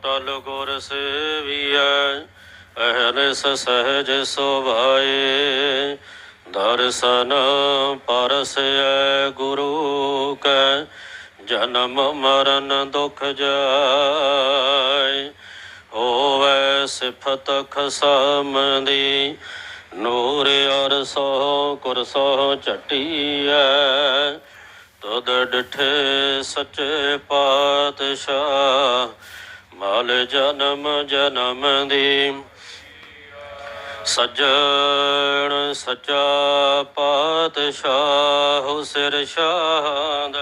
ਅਟਲ ਗੁਰ ਸੇਵੀਐ ਅਹਨਿਸ ਸਹਿਜ ਸੁਭਾਏ। ਦਰਸ਼ਨ ਪਰਸੈ ਗੁਰੂ ਕੈ, ਜਨਮ ਮਰਨ ਦੁਖ ਜਾਏ। ਹੋਵੇ ਸਿਫਤ ਖਸਮ ਦੀ ਨੂਰ ਅਰਸੋ ਕੁਰਸੋ ਚਟੀਐ ਤਦ ਡਿਠੇ ਸੱਚੇ ਪਾਤਸ਼ਾਹ ਮਲ ਜਨਮ ਜਨਮ ਦੀ। ਸੱਜਣ ਸੱਚਾ ਪਾਤਸ਼ਾਹ ਸਿਰ ਸ਼ਾਦ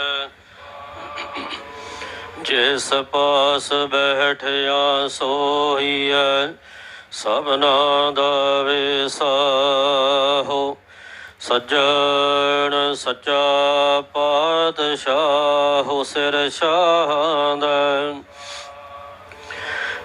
ਜਿਸ ਪਾਸ ਬੈਠਿਆ ਸੋਈਐ ਸਭਨਾ ਦਾ ਵਿਸਾਹੋ। ਸੱਜਣ ਸੱਚਾ ਪਾਤਸ਼ਾਹ ਸਿਰ ਸ਼ਾਹ ਸ਼ਾਦ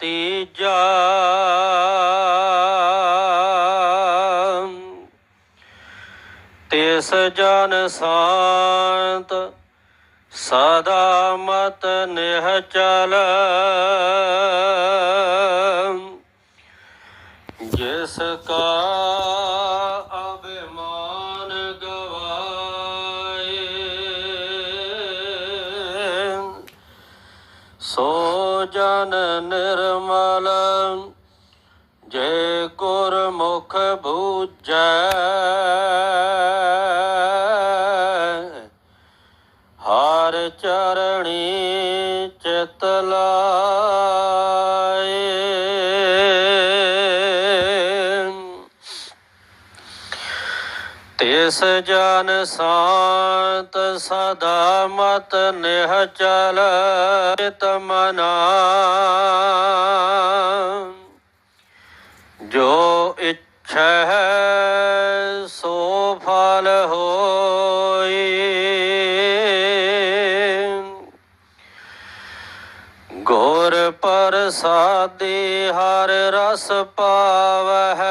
ਤੀਜਾ। ਤਿਸ ਜਨ ਸ਼ਾਂਤ ਸਦਾ ਮਤ ਨਿਹਚਲ ਜਿਸ ਕਾ ਅਭਿਮਾਨ ਗਵਾਏ ਸੋ ਜਨ ਨਿਰਮਲ ਜੇ ਗੁਰਮੁਖ ਬੂਝੈ ਹਰ ਚਰਣੀ ਤਿਸ ਜਨ ਸ਼ਾਂਤ ਸਦਾ ਮਤ ਨਿਹਚਲ ਚਿਤ ਮਨਾ। ਜੋ ਇੱਛੈ ਸੋ ਫਲ ਹੋਈ। ਗੁਰ ਪ੍ਰਸਾਦੀ ਹਰ ਰਸ ਪਾਵਹਿ।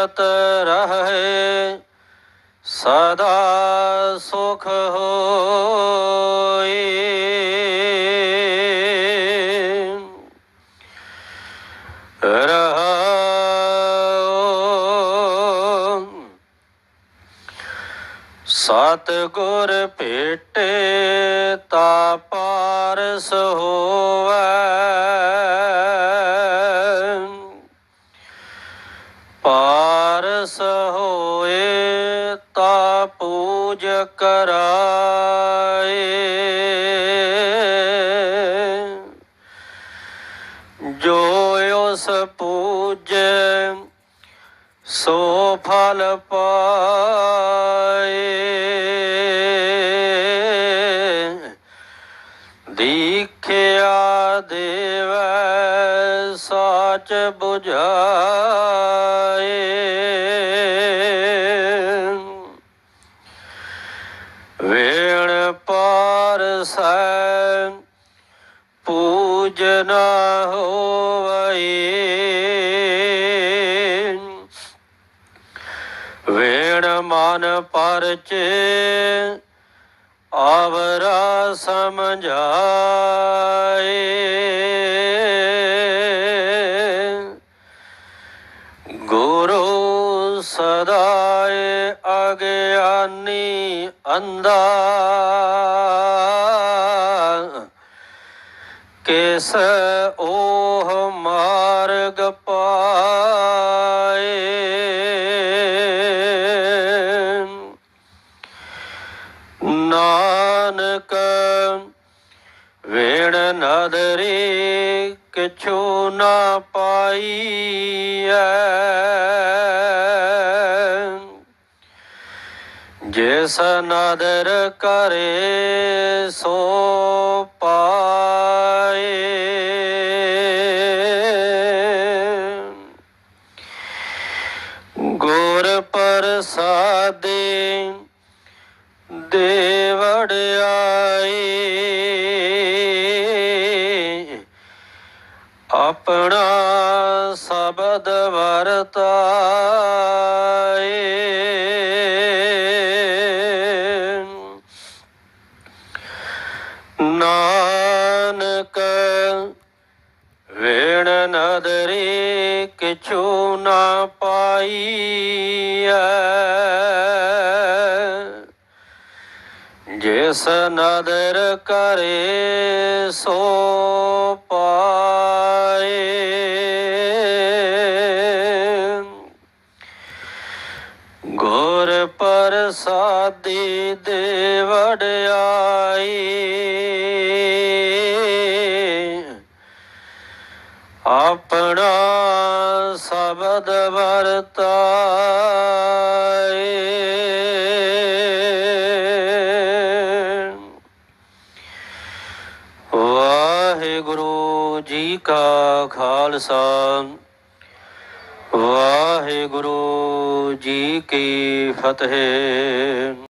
ਪੀਵਤ ਰਹੇ ਸਦਾ ਸੁਖ ਹੋਈ ਰਹਾਉ ਸਤ ਗੁਰ ਭੇਟੇ ਤਾ ਪਾਰਸ ਹੋਵੈ। ਪਾਰਸ ਹੋਏ ਤਾ ਪੂਜ ਕਰਾਏ। ਜੋ ਉਸ ਪੂਜੈ ਸੋ ਫਲ ਪਾਏ। ਦੀਖਿਆ ਦੇਵ, ਸਾਚ 부ਝਾਏ ਵੇਣ ਪਾਰ ਪਾਰਸੈ ਪੂਜਨ ਹੋਵਈ। ਵੇਣ ਮਨ ਪਰਚੇ ਆਵਰਾ ਸਮਝਾਏ। ਸਦਾਏ ਅਗਿਆਨੀ ਅੰਦਾ ਕਿਸ ਓਹ ਮਾਰਗ ਪਾਏ? ਨਾਨਕ ਵੇਣ ਨਦਰੀ ਕਿਛ ਕਿਛੂ ਨਾ ਪਾਈਐ? ਜਿਸ ਨਦਰ ਕਰੇ ਸੋ ਪਾਏ। ਗੁਰ ਪ੍ਰਸਾਦੇ ਦੇ ਵਡਿਆਈ ਆਪਣਾ ਸ਼ਬਦ ਵਰਤਾ ਪਾਈਐ ਜਿਸ ਨਦਰ ਕਰੇ ਸੋ ਪਾਏ। ਗੁਰ ਪ੍ਰਸਾਦੀ ਦੇ ਵਡਿਆਈ ਆਪ ਸ਼ਬਦ ਵਰਤਾਏ ਵਾਹਿਗੁਰੂ ਜੀ ਕਾ ਖਾਲਸਾ। ਵਾਹਿਗੁਰੂ ਜੀ ਕੀ ਫਤਿਹ।